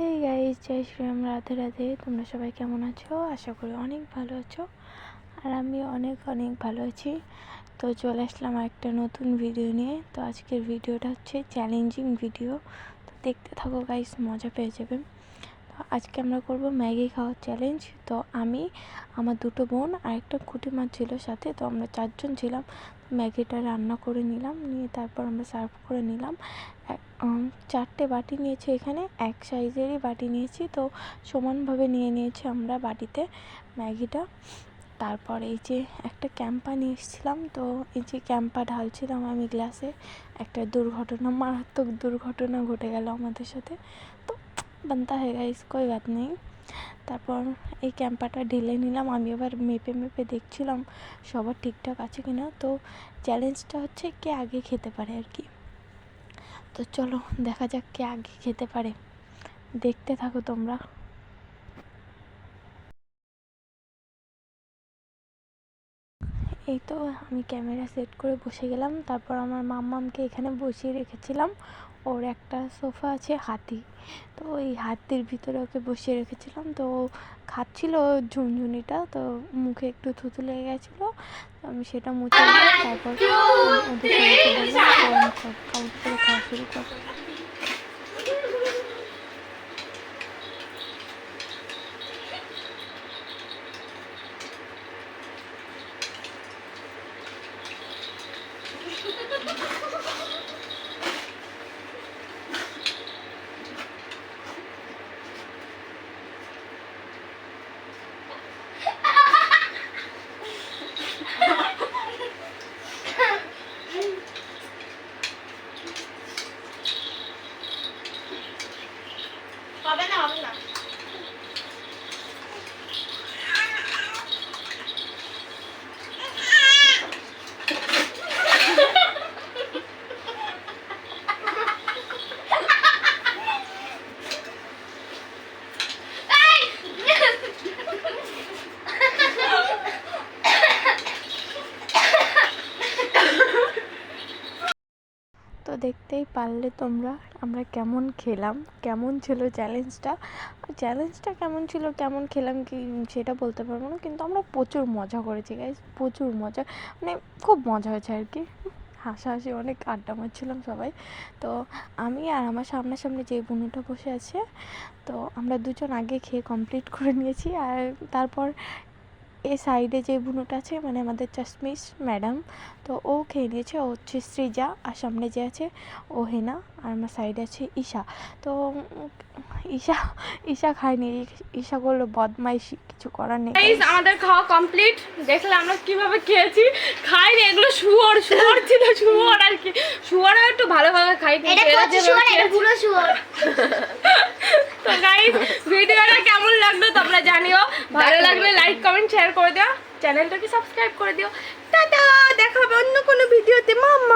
হেই guys জয় শ্রীরাম রাধে রাধে তোমরা সবাই কেমন আছো? আশা করি অনেক ভালো আছো। আর আমি অনেক অনেক ভালো আছি। তো চলে আসলাম একটা নতুন ভিডিও নিয়ে। তো আজকের ভিডিওটা হচ্ছে চ্যালেঞ্জিং ভিডিও তো দেখতে থাকো গাইজ মজা পেয়ে যাবে আজকে আমরা করব ম্যাগি খাওয়ার চ্যালেঞ্জ তো আমি, আমার দুটো বোন আর একটা কুটি মাছ ছিল সাথে, তো আমরা চারজন ছিলাম। ম্যাগিটা রান্না করে নিলাম, নিয়ে তারপর আমরা সার্ভ করে নিলাম। চারটে বাটি নিয়েছি এখানে, এক সাইজেরই বাটি নিয়েছি, তো সমানভাবে নিয়ে নিয়েছি আমরা বাটিতে ম্যাগিটা। তারপর এই যে একটা ক্যাম্পা নিয়ে এসেছিলাম, তো এই যে ক্যাম্পা ঢালছিলাম আমি গ্লাসে একটা দুর্ঘটনা, মারাত্মক দুর্ঘটনা ঘটে গেল আমাদের সাথে। তো বানতা হয়ে গাইস कोई बात নেই তারপর এই ক্যাম্পাটা ঢেলে নিলাম আমি আবার মেপে মেপে দেখছিলাম সবার ঠিকঠাক আছে কি না তো চ্যালেঞ্জটা হচ্ছে কে আগে খেতে পারে আর কি। তো চলো, দেখা যাক কে আগে খেতে পারে। দেখতে থাকো তোমরা। এই তো আমি ক্যামেরা সেট করে বসে গেলাম। তারপর আমার মাম্মামকে এখানে বসিয়ে রেখেছিলাম। ওর একটা সোফা আছে হাতি। তো ওই হাতির ভিতরে ওকে বসিয়ে রেখেছিলাম। তো খাচ্ছিল ঝুনঝুনিটা তো মুখে একটু থুতু লেগে গেছিল। আমি সেটা মুছে তারপর ওদের সবাইকে বললাম খাওয়া শুরু করব দেখতেই পারলে তোমরা আমরা কেমন খেলাম, কেমন ছিল চ্যালেঞ্জটা চ্যালেঞ্জটা কেমন ছিল, কেমন খেলাম কি সেটা বলতে পারব না, কিন্তু আমরা প্রচুর মজা করেছি গাইজ প্রচুর মজা মানে খুব মজা হয়েছে আর কি। হাসাহাসি, অনেক আড্ডা মারছিলাম সবাই। তো আমি আর আমার সামনাসামনি যে বুনুটা বসে আছে, তো আমরা দুজন আগে খেয়ে কমপ্লিট করে নিয়েছি আর তারপর এ সাইডে যে বুনুটা আছে মানে আমাদের চাশমিশ ম্যাডাম তো ও খেয়ে নিয়েছে। ও হচ্ছে সৃজা আর সামনে যে আছে ও হেনা আর আমার সাইডে আছে ঈশা। তো ঈশা ঈশা খায়নি। ঈশা করল বদমাইশি কিছু করার নেই। আমাদের খাওয়া কমপ্লিট দেখলে আমরা কীভাবে খেয়েছি। খাইনি এগুলো শুয়োর শুয়োর ছিল শুয়োর আর কি। শুয়োরও একটু ভালোভাবে খাই তো গাইস ভিডিওটা কেমন লাগল তোমরা জানিও। ভালো কমেন্ট শেয়ার করে দিও। চ্যানেলটাকে সাবস্ক্রাইব করে দিও। টাটা! দেখা হবে অন্য কোনো ভিডিওতে মাম্মা